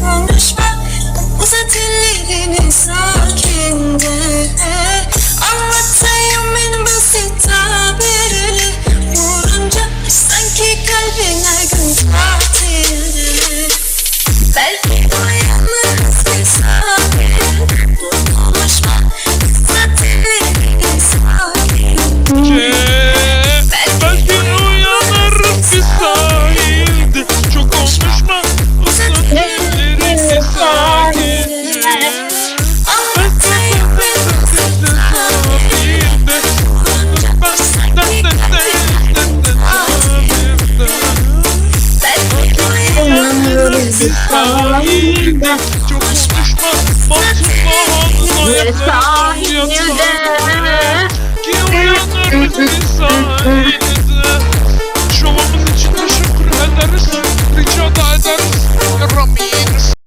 konuşma Uzat ellerini sakince Anlatayım en basit tabirle. Vurunca sanki kalbine sahilde Çok konuşma Basma havluna Ve